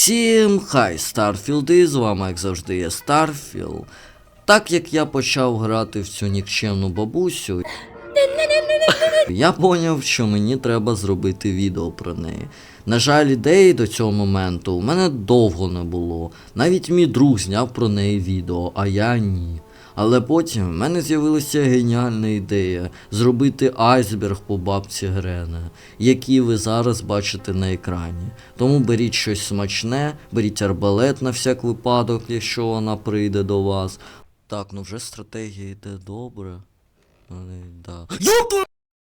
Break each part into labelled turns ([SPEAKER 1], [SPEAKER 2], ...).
[SPEAKER 1] Всім хай, Старфілди, з вами, як завжди, є Старфіл. Так як я почав грати в цю нікчемну бабусю, я поняв, що мені треба зробити відео про неї. На жаль, ідеї до цього моменту у мене довго не було. Навіть мій друг зняв про неї відео, а я ні. Але потім в мене з'явилася геніальна ідея зробити айсберг по бабці Грене, який ви зараз бачите на екрані. Тому беріть щось смачне, беріть арбалет на всяк випадок, якщо вона прийде до вас. Так, ну вже стратегія йде добре. Але, да.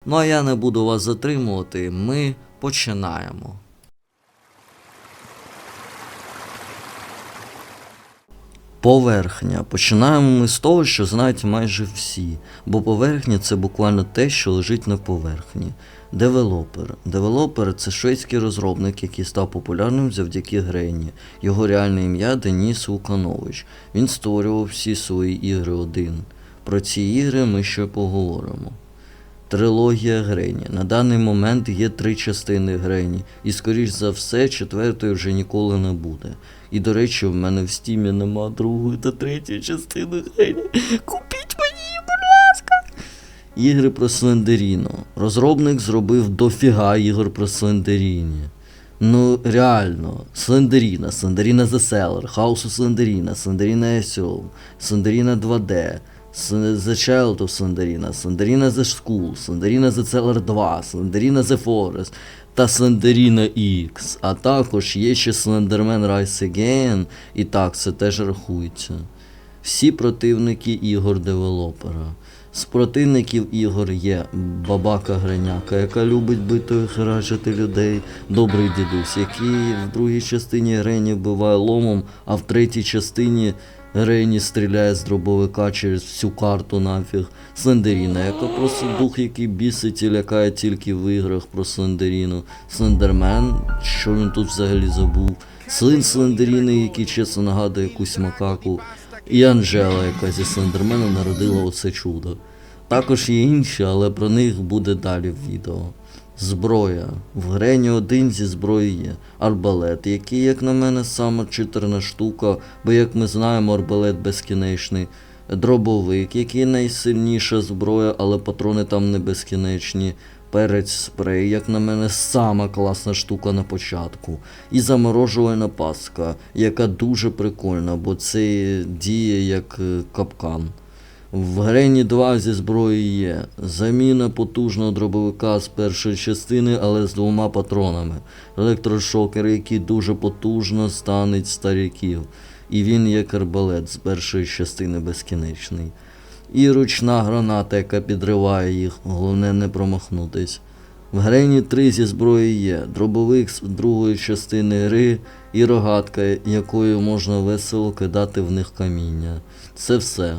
[SPEAKER 1] Ну а я не буду вас затримувати, ми починаємо. Поверхня. Починаємо ми з того, що знають майже всі, бо поверхня це буквально те, що лежить на поверхні. Девелопер. Девелопер це шведський розробник, який став популярним завдяки Грені. Його реальне ім'я Деніс Луканович. Він створював всі свої ігри один. Про ці ігри ми ще поговоримо. Трилогія Грені. На даний момент є три частини Грені, і скоріш за все, четвертої вже ніколи не буде. І до речі, в мене в стімі нема другої та третьої частини Грені. Купіть мені, будь ласка. Ігри про Слендеріно. Розробник зробив дофіга ігор про Слендеріні. Ну, реально, Слендеріна, Слендеріна The Seller, House of Слендеріна, Слендеріна SEO, Слендеріна 2D, С- The Child of Слендеріна, Слендеріна The School, Слендеріна The Seller 2, Слендеріна The Forest та Слендеріна X. А також є ще Slenderman Rise Again, і так, це теж рахується. Всі противники ігор девелопера. З противників ігор є бабака Греняка, яка любить битою херачити людей, добрий дідусь, який в другій частині Грені вбиває ломом, а в третій частині Грені стріляє з дробовика через всю карту нафіг. Слендеріна, яка просто дух, який бісить і лякає тільки в іграх про Слендеріну. Слендермен, що він тут взагалі забув. Слин Слендеріни, який чесно нагадує якусь макаку. І Анжела, яка зі Слендермена народила оце чудо. Також є інші, але про них буде далі в відео. Зброя. В Грені один зі зброї є. Арбалет, який, як на мене, сама читерна штука, бо як ми знаємо, арбалет безкінечний. Дробовик, який найсильніша зброя, але патрони там не безкінечні. Перець спрей, як на мене, сама класна штука на початку. І заморожувальна паска, яка дуже прикольна, бо це діє як е, капкан. В Грені 2 зі зброї є. Заміна потужного дробовика з першої частини, але з двома патронами. Електрошокер, який дуже потужно станить старіків. І він як арбалет з першої частини безкінечний. І ручна граната, яка підриває їх, головне не промахнутись. В Грені 3 зі зброї є. Дробовик з другої частини гри і рогатка, якою можна весело кидати в них каміння. Це все.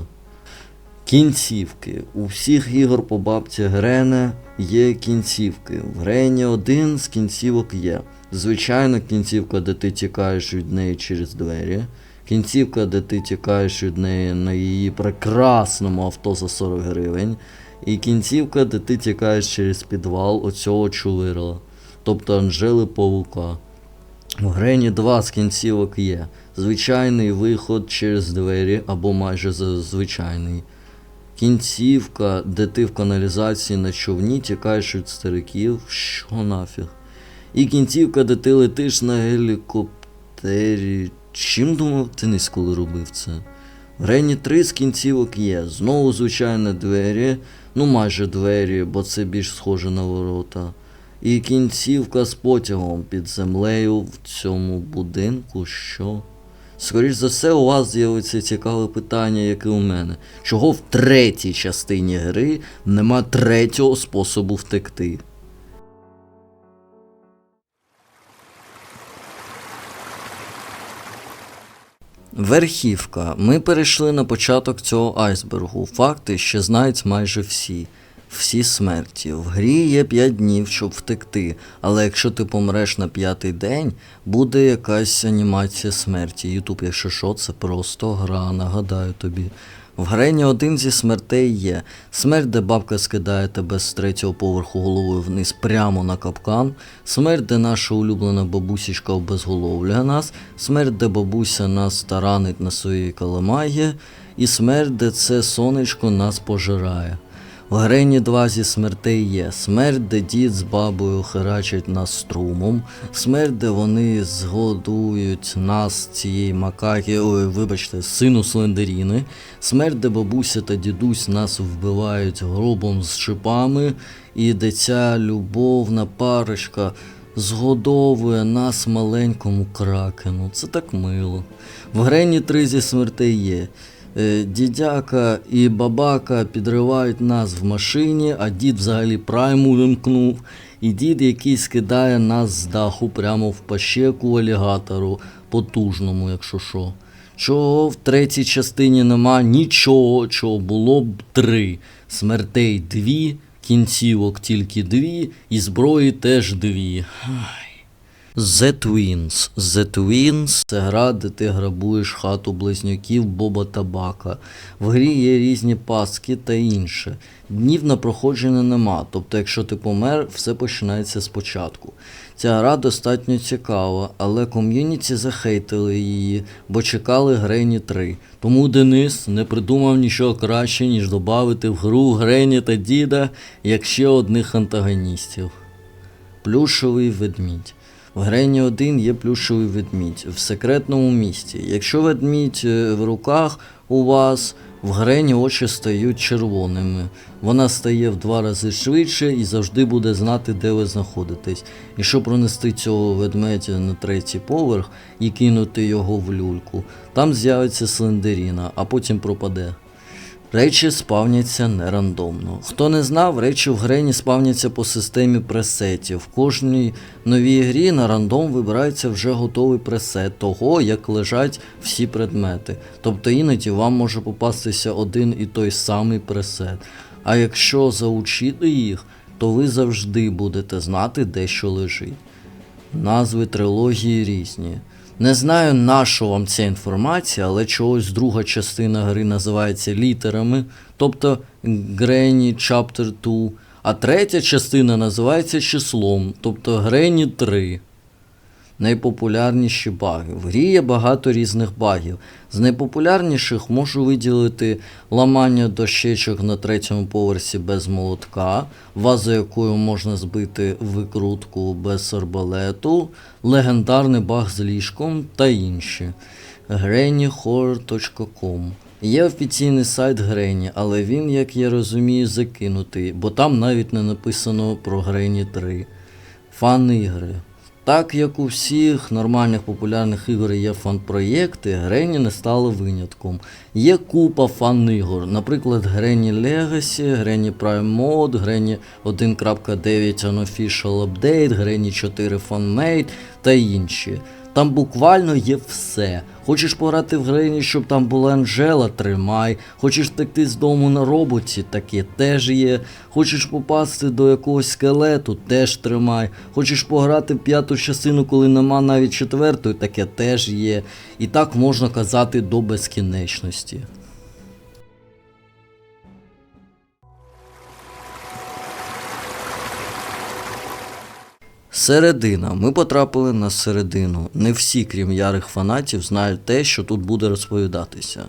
[SPEAKER 1] Кінцівки. У всіх ігор по бабці Грене є кінцівки. В Грені один з кінцівок є. Звичайно, кінцівка, де ти тікаєш від неї через двері. Кінцівка, де ти тікаєш від неї на її прекрасному авто за 40 гривень. І кінцівка, де ти тікаєш через підвал оцього чувирла, тобто Анжели Павука. В Грені 2 з кінцівок є. Звичайний виход через двері або майже звичайний. Кінцівка, де ти в каналізації на човні тікаєш від стариків, що нафіг. І кінцівка, де ти летиш на гелікоптері. Чим думав Денис, коли робив це? В Грені 3 з кінцівок є. Знову звичайно двері, ну майже двері, бо це більш схоже на ворота. І кінцівка з потягом під землею в цьому будинку, що? Скоріш за все, у вас з'явиться цікаве питання, як і у мене. Чого в третій частині гри нема третього способу втекти? Верхівка. Ми перейшли на початок цього айсбергу. Факти ще знають майже всі. Всі смерті. В грі є 5 днів, щоб втекти, але якщо ти помреш на п'ятий день, буде якась анімація смерті. Ютуб, якщо що, це просто гра, нагадаю тобі. В Грені один зі смертей є. Смерть, де бабка скидає тебе з третього поверху головою вниз прямо на капкан. Смерть, де наша улюблена бабусічка обезголовлює нас. Смерть, де бабуся нас таранить на своїй каламагі. І смерть, де це сонечко нас пожирає. В Грені два зі смертей є. Смерть, де дід з бабою херачать нас струмом, смерть, де вони згодують нас цієї макаки, ой, вибачте, сину Слендеріни, смерть, де бабуся та дідусь нас вбивають гробом з шипами, і де ця любовна парочка згодовує нас маленькому кракену. Це так мило. В Грені три зі смертей є. Е, Дідяка і бабака підривають нас в машині, а дід взагалі прайму вимкнув. І дід, який скидає нас з даху прямо в пащеку алігатору, потужному, якщо що. Чого в третій частині нема нічого, чого було б три. Смертей дві, кінцівок тільки дві, і зброї теж дві. The Twins. The Twins – це гра, де ти грабуєш хату близнюків Боба Табака. В грі є різні пастки та інше. Днів на проходження нема, тобто, якщо ти помер, все починається спочатку. Ця гра достатньо цікава, але ком'юніті захейтили її, бо чекали Грені 3. Тому Денис не придумав нічого краще, ніж додати в гру Грені та Діда як ще одних антагоністів. Плюшовий ведмідь. В Грені 1 є плюшовий ведмідь в секретному місті. Якщо ведмідь е, в руках у вас, в Грені очі стають червоними. Вона стає в два рази швидше і завжди буде знати, де ви знаходитесь. І щоб пронести цього ведмедя на третій поверх і кинути його в люльку, там з'явиться слендеріна, а потім пропаде. Речі спавняться не рандомно. Хто не знав, речі в Грені спавняться по системі пресетів. В кожній новій грі на рандом вибирається вже готовий пресет того, як лежать всі предмети. Тобто іноді вам може попастися один і той самий пресет. А якщо заучити їх, то ви завжди будете знати, де що лежить. Назви трилогії різні. Не знаю, на що вам ця інформація, але чогось друга частина гри називається літерами, тобто Granny Chapter 2, а третя частина називається числом, тобто Granny 3. Найпопулярніші баги. В грі є багато різних багів. З найпопулярніших можу виділити ламання дощечок на третьому поверсі без молотка, вазу якою можна збити викрутку без арбалету, легендарний баг з ліжком та інші. grannyhorror.com Є офіційний сайт Грені, але він, як я розумію, закинутий, бо там навіть не написано про Грені 3. Фан-ігри. Так як у всіх нормальних популярних ігор є фан-проєкти, Грені не стали винятком. Є купа фан-ігор, наприклад, Грені Legacy, Грені Prime Mode, Грені 1.9 Unofficial Update, Грені 4 FanMade та інші. Там буквально є все. Хочеш пограти в грині, щоб там була Анжела, тримай. Хочеш втекти з дому на роботі, таке теж є. Хочеш попасти до якогось скелету, теж тримай. Хочеш пограти в п'яту частину, коли нема навіть четвертої, таке теж є. І так можна казати до безкінечності. Середина. Ми потрапили на середину. Не всі, крім ярих фанатів, знають те, що тут буде розповідатися.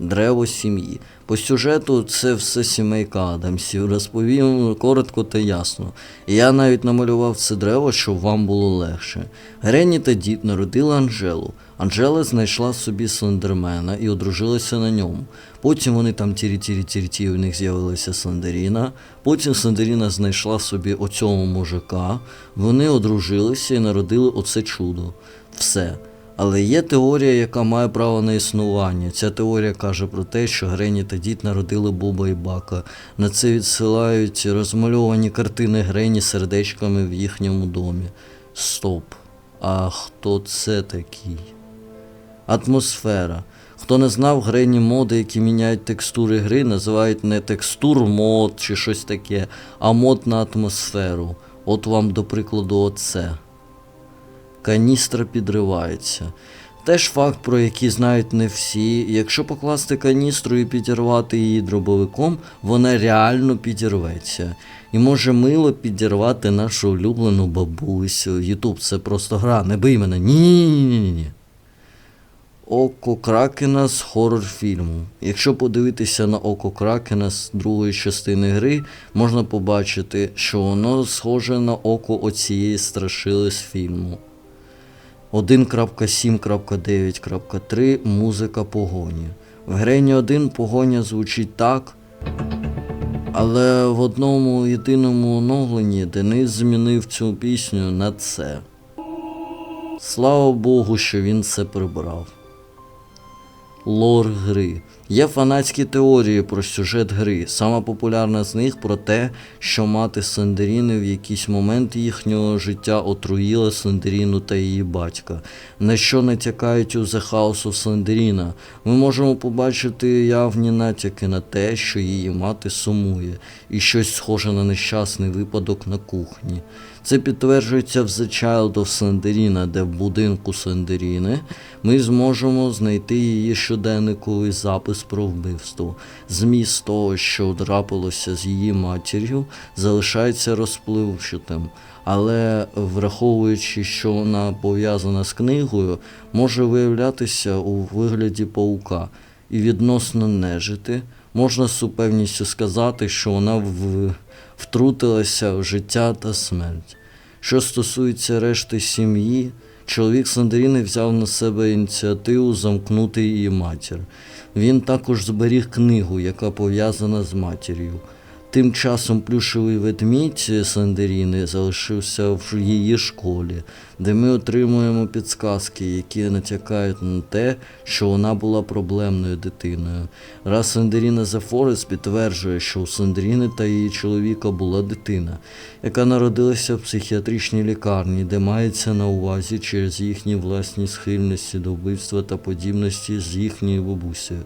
[SPEAKER 1] Древо сім'ї. По сюжету це все сімейка Адамсів. Розповім коротко та ясно. Я навіть намалював це древо, щоб вам було легше. Гренні та дід народили Анжелу. Анжела знайшла собі слендермена і одружилася на ньому. Потім вони там тірі-тірі-тірі-ті, у них з'явилася Слендеріна. Потім Слендеріна знайшла собі оцього мужика. Вони одружилися і народили оце чудо. Все. Але є теорія, яка має право на існування. Ця теорія каже про те, що Грені та дід народили Боба і Бака. На це відсилають розмальовані картини Грені сердечками в їхньому домі. Стоп. А хто це такий? Атмосфера. Хто не знав, грені моди, які міняють текстури гри, називають не текстур мод чи щось таке, а мод на атмосферу. От вам, до прикладу, оце. Каністра підривається. Теж факт, про який знають не всі. Якщо покласти каністру і підірвати її дробовиком, вона реально підірветься. І може мило підірвати нашу улюблену бабусю. Ютуб це просто гра, не бий мене. Ні-ні-ні-ні. Око Кракена з хорор фільму. Якщо подивитися на Око Кракена з другої частини гри, можна побачити, що воно схоже на око оцієї страшили з фільму. 1.7.9.3 Музика погоні. В Грені 1 погоня звучить так. Але в одному єдиному оновленні Денис змінив цю пісню на це. Слава Богу, що він це прибрав. Лор гри. Є фанатські теорії про сюжет гри. Сама популярна з них про те, що мати Слендеріни в якийсь момент їхнього життя отруїла Слендеріну та її батька. На що натякають у The House of Слендеріна. Ми можемо побачити явні натяки на те, що її мати сумує, і щось схоже на нещасний випадок на кухні. Це підтверджується в The Child of Слендеріна, де в будинку Слендеріни ми зможемо знайти її щоденниковий запис про вбивство. Зміст того, що трапилося з її матір'ю, залишається розпливчатим. Але враховуючи, що вона пов'язана з книгою, може виявлятися у вигляді паука і відносно нежити, можна з упевністю сказати, що вона в... втрутилася в життя та смерть. Що стосується решти сім'ї, чоловік Сандріни взяв на себе ініціативу замкнути її матір. Він також зберіг книгу, яка пов'язана з матір'ю. Тим часом плюшевий ведмідь Слендеріни залишився в її школі, де ми отримуємо підсказки, які натякають на те, що вона була проблемною дитиною. Раз The Forest підтверджує, що у Слендеріни та її чоловіка була дитина, яка народилася в психіатричній лікарні, де мається на увазі через їхні власні схильності до вбивства та подібності з їхньою бабусею,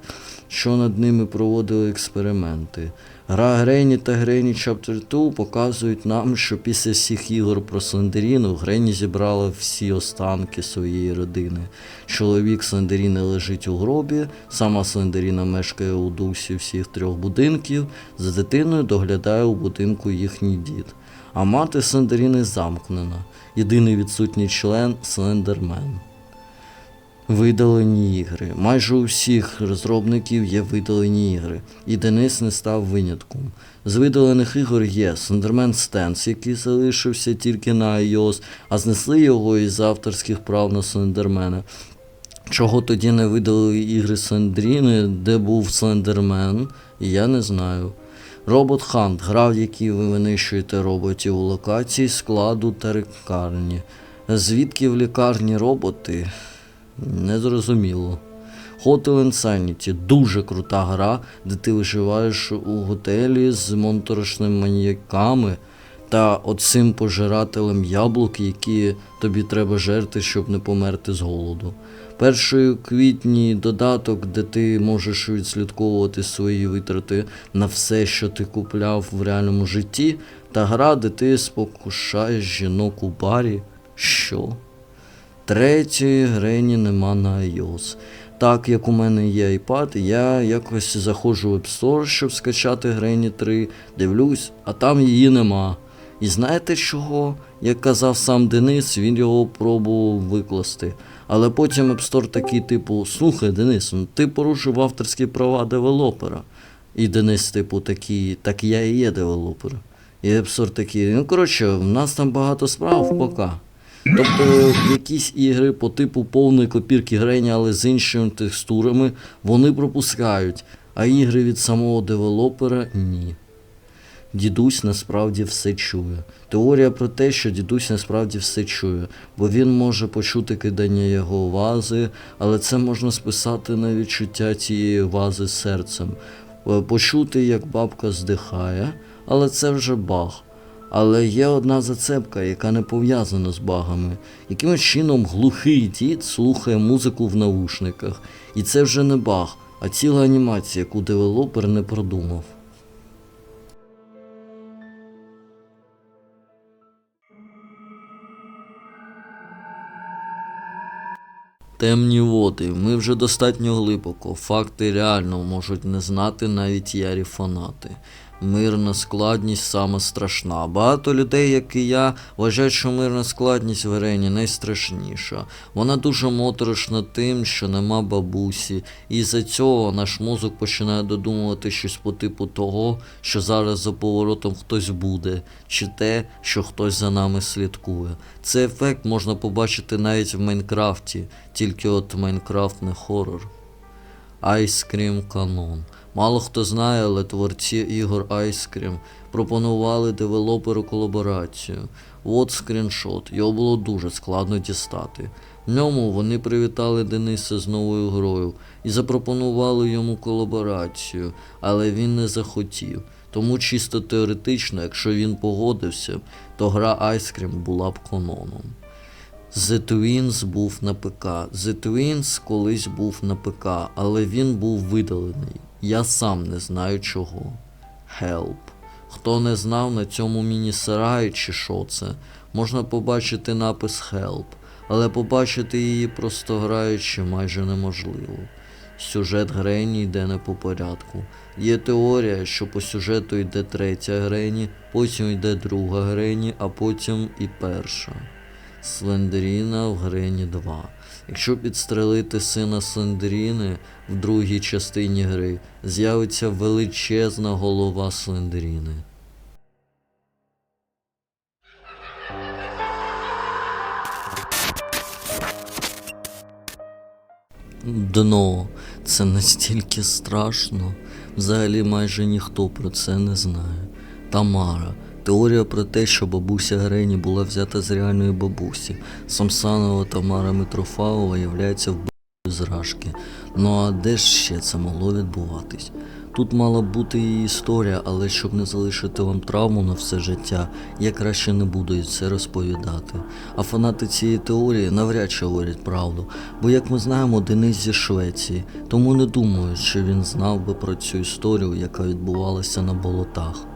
[SPEAKER 1] що над ними проводили експерименти. Гра Грені та Грені Chapter 2 показують нам, що після всіх ігор про Слендеріну Грені зібрала всі останки своєї родини. Чоловік Слендеріни лежить у гробі, сама Слендеріна мешкає у дусі всіх трьох будинків, за дитиною доглядає у будинку їхній дід. А мати Слендеріни замкнена. Єдиний відсутній член Слендермен. Видалені ігри. Майже у всіх розробників є видалені ігри, і Денис не став винятком. З видалених ігор є Slenderman Stance, який залишився тільки на iOS, а знесли його із авторських прав на Слендермена. Чого тоді не видалили ігри Слендріни, де був Слендермен, я не знаю. Робот Hunt, гра, в якій ви винищуєте роботів у локації, складу та лікарні. Звідки в лікарні роботи? Незрозуміло. Hotel Insanity дуже крута гра, де ти виживаєш у готелі з моторошними маніяками та оцим пожирателем яблук, які тобі треба жерти, щоб не померти з голоду. Першої квітні додаток, де ти можеш відслідковувати свої витрати на все, що ти купляв в реальному житті, та гра, де ти спокушаєш жінок у барі. Що? Третьої грені нема на iOS. Так як у мене є iPad, я якось заходжу в App Store, щоб скачати Грені 3, дивлюсь, а там її нема. І знаєте чого? Як казав сам Денис, він його пробував викласти. Але потім App Store такий, типу, слухай, Денис, ну ти порушив авторські права девелопера. І Денис, типу, такий, так я і є девелопер. І App Store такий, ну коротше, в нас там багато справ, пока. Тобто якісь ігри по типу повної копірки Грені, але з іншими текстурами вони пропускають, а ігри від самого девелопера ні. Дідусь насправді все чує. Теорія про те, що дідусь насправді все чує, бо він може почути кидання його вази, але це можна списати на відчуття цієї вази серцем. Е, Почути, як бабка здихає, але це вже баг. Але є одна зацепка, яка не пов'язана з багами. Якимось чином глухий дід слухає музику в навушниках. І це вже не баг, а ціла анімація, яку девелопер не продумав. Темні води, ми вже достатньо глибоко. Факти реально можуть не знати навіть ярі фанати. Мирна складність саме страшна. Багато людей, як і я, вважають, що мирна складність в Грені найстрашніша. Вона дуже моторошна тим, що нема бабусі, і за цього наш мозок починає додумувати щось по типу того, що зараз за поворотом хтось буде, чи те, що хтось за нами слідкує. Цей ефект можна побачити навіть в Майнкрафті, тільки от Майнкрафт не хорор. Ice Cream Canon. Мало хто знає, але творці ігор Ice Cream пропонували девелоперу колаборацію. От скріншот, його було дуже складно дістати. В ньому вони привітали Дениса з новою грою і запропонували йому колаборацію, але він не захотів. Тому чисто теоретично, якщо він погодився, то гра Ice Cream була б каноном. The Twins був на ПК. The Twins колись був на ПК, але він був видалений. Я сам не знаю чого. Help. Хто не знав на цьому міні-сараї чи що це, можна побачити напис Help, але побачити її просто граючи майже неможливо. Сюжет Грені йде не по порядку. Є теорія, що по сюжету йде третя Грені, потім йде друга Грені, а потім і перша. Слендеріна в Грені 2. Якщо підстрелити сина Слендеріни в другій частині гри, з'явиться величезна голова Слендеріни. Дно. Це настільки страшно. Взагалі майже ніхто про це не знає. Тамара. Теорія про те, що бабуся Грені була взята з реальної бабусі. Самсанова Тамара Митрофалова являється вбивцею зражки. Ну а де ж ще це могло відбуватись? Тут мала б бути її історія, але щоб не залишити вам травму на все життя, я краще не буду їй це розповідати. А фанати цієї теорії навряд чи говорять правду, бо як ми знаємо, Денис зі Швеції, тому не думаю, що він знав би про цю історію, яка відбувалася на болотах.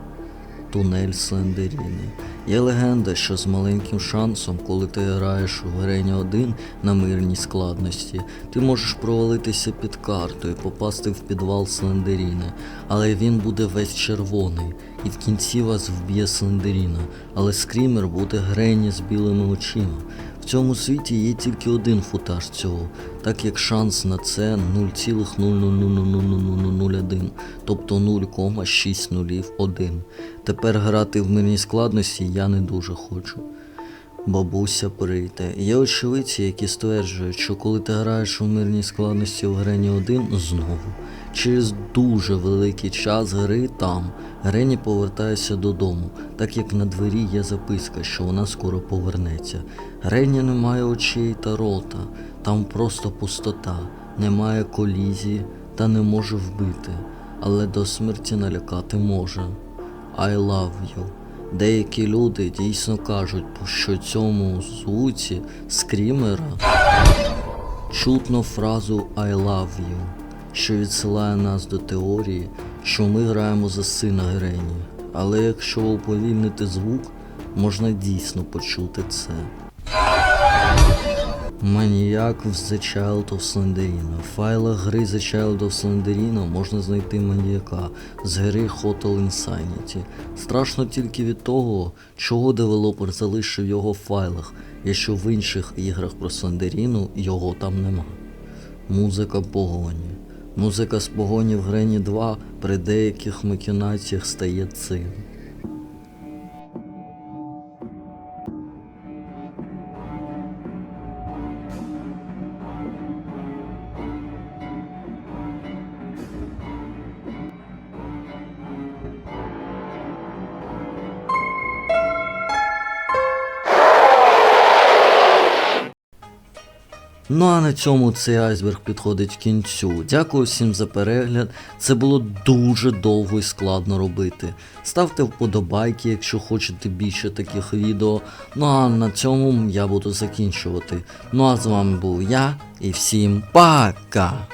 [SPEAKER 1] Тунель Слендеріни. Є легенда, що з маленьким шансом, коли ти граєш у Грені 1 на мирній складності, ти можеш провалитися під карту і попасти в підвал Слендеріни, але він буде весь червоний, і в кінці вас вб'є Слендеріна, але скрімер буде Грені з білими очима. В цьому світі є тільки один футаж цього, так як шанс на це 0,0000001, тобто 0,601. Тепер грати в мирній складності я не дуже хочу. Бабуся прийде. Є очевидці, які стверджують, що коли ти граєш у мирній складності в Грені 1 знову, через дуже великий час гри там Грені повертається додому, так як на двері є записка, що вона скоро повернеться. Грені не має очей та рота, там просто пустота, немає колізії та не може вбити, але до смерті налякати може. I love you. Деякі люди дійсно кажуть, що цьому звуці скрімера чутно фразу I love you, що відсилає нас до теорії, що ми граємо за сина Грені. Але якщо уповільнити звук, можна дійсно почути це. Маніяк в The Child of Slenderino. В файлах гри The Child of Slenderino можна знайти маніяка з гри Hotel Insanity. Страшно тільки від того, чого девелопер залишив його в файлах, якщо в інших іграх про Слендеріну його там нема. Музика погоні. Музика з погоні в Грені 2 при деяких макінаціях стає цим. Ну а на цьому цей айсберг підходить кінцю. Дякую всім за перегляд. Це було дуже довго і складно робити. Ставте вподобайки, якщо хочете більше таких відео. Ну а на цьому я буду закінчувати. Ну а з вами був я і всім пока!